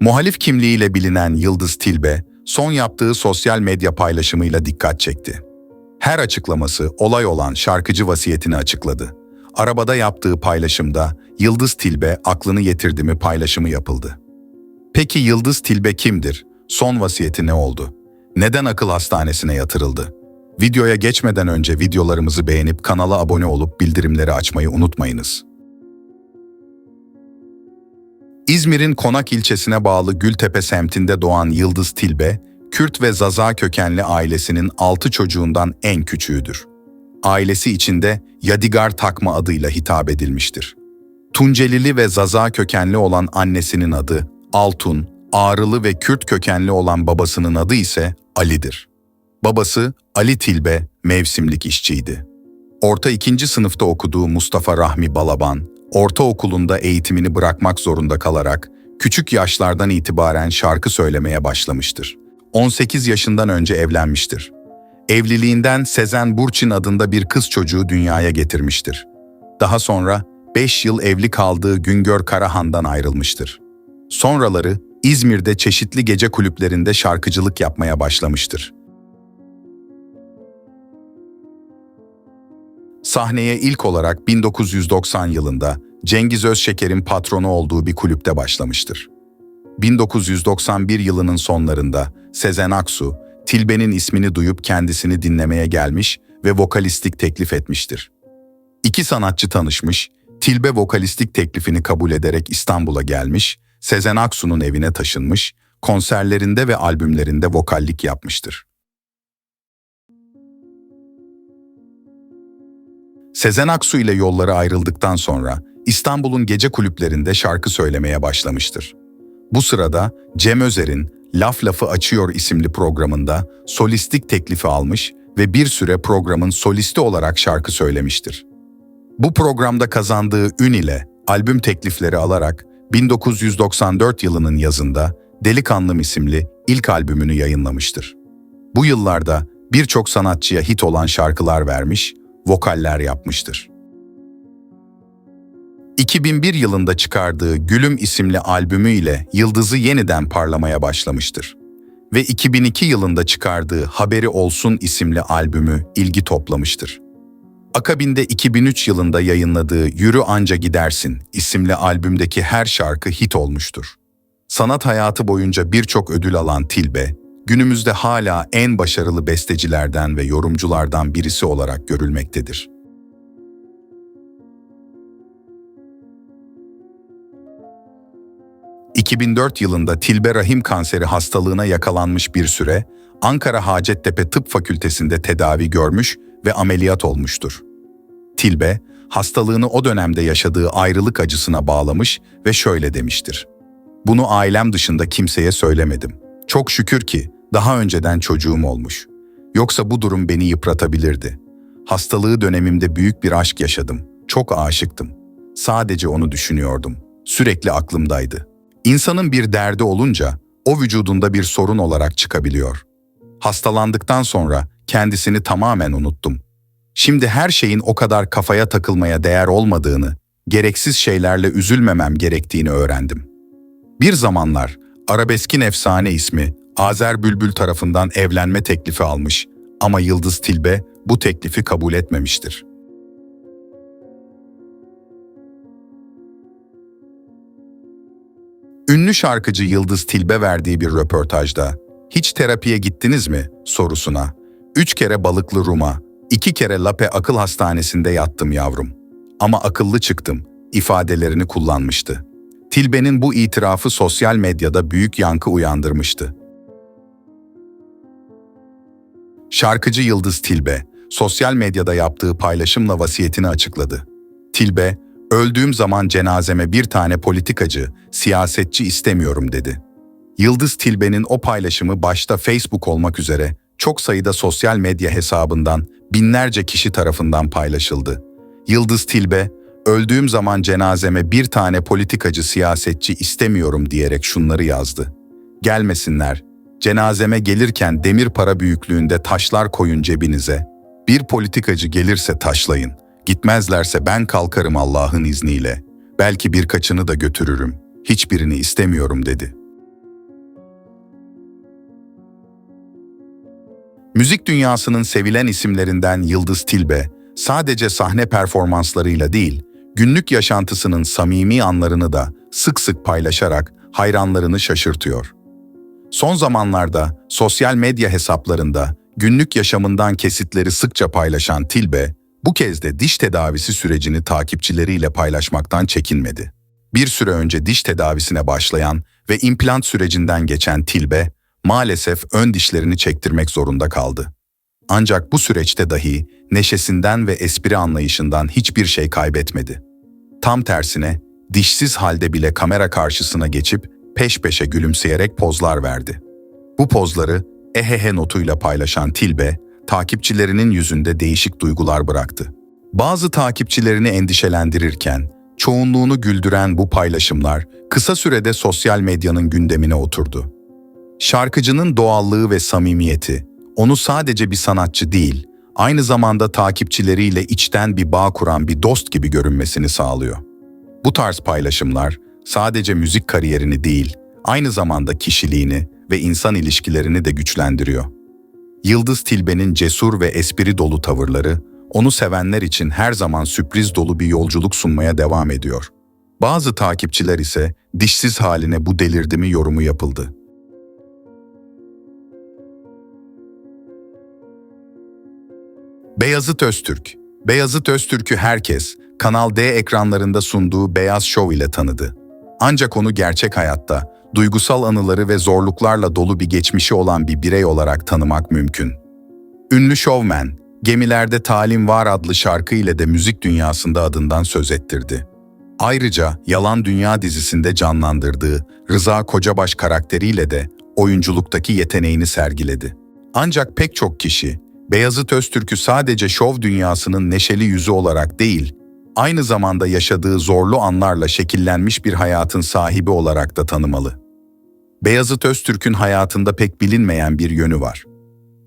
Muhalif kimliğiyle bilinen Yıldız Tilbe, son yaptığı sosyal medya paylaşımıyla dikkat çekti. Her açıklaması olay olan şarkıcı vasiyetini açıkladı. Arabada yaptığı paylaşımda Yıldız Tilbe aklını yetirdi mi paylaşımı yapıldı. Peki Yıldız Tilbe kimdir? Son vasiyeti ne oldu? Neden akıl hastanesine yatırıldı? Videoya geçmeden önce videolarımızı beğenip kanala abone olup bildirimleri açmayı unutmayınız. İzmir'in Konak ilçesine bağlı Gültepe semtinde doğan Yıldız Tilbe, Kürt ve Zaza kökenli ailesinin altı çocuğundan en küçüğüdür. Ailesi içinde Yadigar Takma adıyla hitap edilmiştir. Tuncelili ve Zaza kökenli olan annesinin adı Altun, Ağrılı ve Kürt kökenli olan babasının adı ise Ali'dir. Babası Ali Tilbe mevsimlik işçiydi. Orta ikinci sınıfta okuduğu Mustafa Rahmi Balaban, ortaokulunda eğitimini bırakmak zorunda kalarak küçük yaşlardan itibaren şarkı söylemeye başlamıştır. 18 yaşından önce evlenmiştir. Evliliğinden Sezen Burçin adında bir kız çocuğu dünyaya getirmiştir. Daha sonra 5 yıl evli kaldığı Güngör Karahan'dan ayrılmıştır. Sonraları İzmir'de çeşitli gece kulüplerinde şarkıcılık yapmaya başlamıştır. Sahneye ilk olarak 1990 yılında Cengiz Özşeker'in patronu olduğu bir kulüpte başlamıştır. 1991 yılının sonlarında Sezen Aksu, Tilbe'nin ismini duyup kendisini dinlemeye gelmiş ve vokalistlik teklif etmiştir. İki sanatçı tanışmış, Tilbe vokalistlik teklifini kabul ederek İstanbul'a gelmiş, Sezen Aksu'nun evine taşınmış, konserlerinde ve albümlerinde vokallik yapmıştır. Sezen Aksu ile yolları ayrıldıktan sonra İstanbul'un gece kulüplerinde şarkı söylemeye başlamıştır. Bu sırada Cem Özer'in Laf Lafı Açıyor isimli programında solistlik teklifi almış ve bir süre programın solisti olarak şarkı söylemiştir. Bu programda kazandığı ün ile albüm teklifleri alarak 1994 yılının yazında Delikanlım isimli ilk albümünü yayınlamıştır. Bu yıllarda birçok sanatçıya hit olan şarkılar vermiş, vokaller yapmıştır. 2001 yılında çıkardığı Gülüm isimli albümü ile yıldızı yeniden parlamaya başlamıştır. Ve 2002 yılında çıkardığı Haberi Olsun isimli albümü ilgi toplamıştır. Akabinde 2003 yılında yayınladığı Yürü Anca Gidersin isimli albümdeki her şarkı hit olmuştur. Sanat hayatı boyunca birçok ödül alan Tilbe, günümüzde hala en başarılı bestecilerden ve yorumculardan birisi olarak görülmektedir. ...2004 yılında Tilbe rahim kanseri hastalığına yakalanmış bir süre... ...Ankara Hacettepe Tıp Fakültesi'nde tedavi görmüş ve ameliyat olmuştur. Tilbe, hastalığını o dönemde yaşadığı ayrılık acısına bağlamış ve şöyle demiştir. Bunu ailem dışında kimseye söylemedim. Çok şükür ki daha önceden çocuğum olmuş. Yoksa bu durum beni yıpratabilirdi. Hastalığı dönemimde büyük bir aşk yaşadım. Çok aşıktım. Sadece onu düşünüyordum. Sürekli aklımdaydı. İnsanın bir derdi olunca o vücudunda bir sorun olarak çıkabiliyor. Hastalandıktan sonra kendisini tamamen unuttum. Şimdi her şeyin o kadar kafaya takılmaya değer olmadığını, gereksiz şeylerle üzülmemem gerektiğini öğrendim. Bir zamanlar arabeskin efsane ismi Azer Bülbül tarafından evlenme teklifi almış ama Yıldız Tilbe bu teklifi kabul etmemiştir. Ünlü şarkıcı Yıldız Tilbe verdiği bir röportajda "Hiç terapiye gittiniz mi?" sorusuna "Üç kere balıklı Rum'a, iki kere Lape Akıl Hastanesi'nde yattım yavrum. Ama akıllı çıktım." ifadelerini kullanmıştı. Tilbe'nin bu itirafı sosyal medyada büyük yankı uyandırmıştı. Şarkıcı Yıldız Tilbe, sosyal medyada yaptığı paylaşımla vasiyetini açıkladı. Tilbe, öldüğüm zaman cenazeme bir tane politikacı, siyasetçi istemiyorum dedi. Yıldız Tilbe'nin o paylaşımı başta Facebook olmak üzere çok sayıda sosyal medya hesabından binlerce kişi tarafından paylaşıldı. Yıldız Tilbe, öldüğüm zaman cenazeme bir tane politikacı siyasetçi istemiyorum diyerek şunları yazdı. Gelmesinler, cenazeme gelirken demir para büyüklüğünde taşlar koyun cebinize. Bir politikacı gelirse taşlayın, Gitmezlerse ben kalkarım Allah'ın izniyle. Belki birkaçını da götürürüm. Hiçbirini istemiyorum dedi. Müzik dünyasının sevilen isimlerinden Yıldız Tilbe, sadece sahne performanslarıyla değil, günlük yaşantısının samimi anlarını da sık sık paylaşarak hayranlarını şaşırtıyor. Son zamanlarda sosyal medya hesaplarında günlük yaşamından kesitleri sıkça paylaşan Tilbe, bu kez de diş tedavisi sürecini takipçileriyle paylaşmaktan çekinmedi. Bir süre önce diş tedavisine başlayan ve implant sürecinden geçen Tilbe, maalesef ön dişlerini çektirmek zorunda kaldı. Ancak bu süreçte dahi neşesinden ve espri anlayışından hiçbir şey kaybetmedi. Tam tersine dişsiz halde bile kamera karşısına geçip peş peşe gülümseyerek pozlar verdi. Bu pozları ehehe notuyla paylaşan Tilbe, takipçilerinin yüzünde değişik duygular bıraktı. Bazı takipçilerini endişelendirirken, çoğunluğunu güldüren bu paylaşımlar kısa sürede sosyal medyanın gündemine oturdu. Şarkıcının doğallığı ve samimiyeti, onu sadece bir sanatçı değil, aynı zamanda takipçileriyle içten bir bağ kuran bir dost gibi görünmesini sağlıyor. Bu tarz paylaşımlar sadece müzik kariyerini değil, aynı zamanda kişiliğini ve insan ilişkilerini de güçlendiriyor. Yıldız Tilbe'nin cesur ve espri dolu tavırları, onu sevenler için her zaman sürpriz dolu bir yolculuk sunmaya devam ediyor. Bazı takipçiler ise dişsiz haline bu delirdi mi yorumu yapıldı. Beyazıt Öztürk Beyazıt Öztürk'ü herkes Kanal D ekranlarında sunduğu Beyaz Show ile tanıdı. Ancak onu gerçek hayatta, duygusal anıları ve zorluklarla dolu bir geçmişi olan bir birey olarak tanımak mümkün. Ünlü şovmen, Gemilerde Talim Var adlı şarkı ile de müzik dünyasında adından söz ettirdi. Ayrıca Yalan Dünya dizisinde canlandırdığı Rıza Kocabaş karakteriyle de oyunculuktaki yeteneğini sergiledi. Ancak pek çok kişi Beyazıt Öztürk'ü sadece şov dünyasının neşeli yüzü olarak değil, aynı zamanda yaşadığı zorlu anlarla şekillenmiş bir hayatın sahibi olarak da tanımalı. Beyazıt Öztürk'ün hayatında pek bilinmeyen bir yönü var.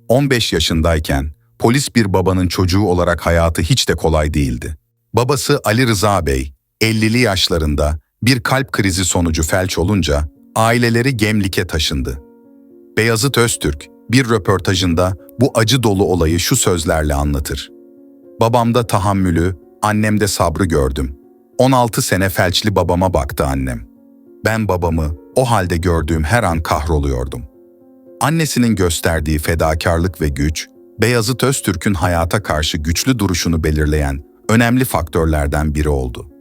15 yaşındayken polis bir babanın çocuğu olarak hayatı hiç de kolay değildi. Babası Ali Rıza Bey, 50'li yaşlarında bir kalp krizi sonucu felç olunca aileleri Gemlik'e taşındı. Beyazıt Öztürk bir röportajında bu acı dolu olayı şu sözlerle anlatır. Babamda tahammülü, annemde sabrı gördüm. 16 sene felçli babama baktı annem. Ben babamı o halde gördüğüm her an kahroluyordum. Annesinin gösterdiği fedakarlık ve güç, Beyazıt Öztürk'ün hayata karşı güçlü duruşunu belirleyen önemli faktörlerden biri oldu.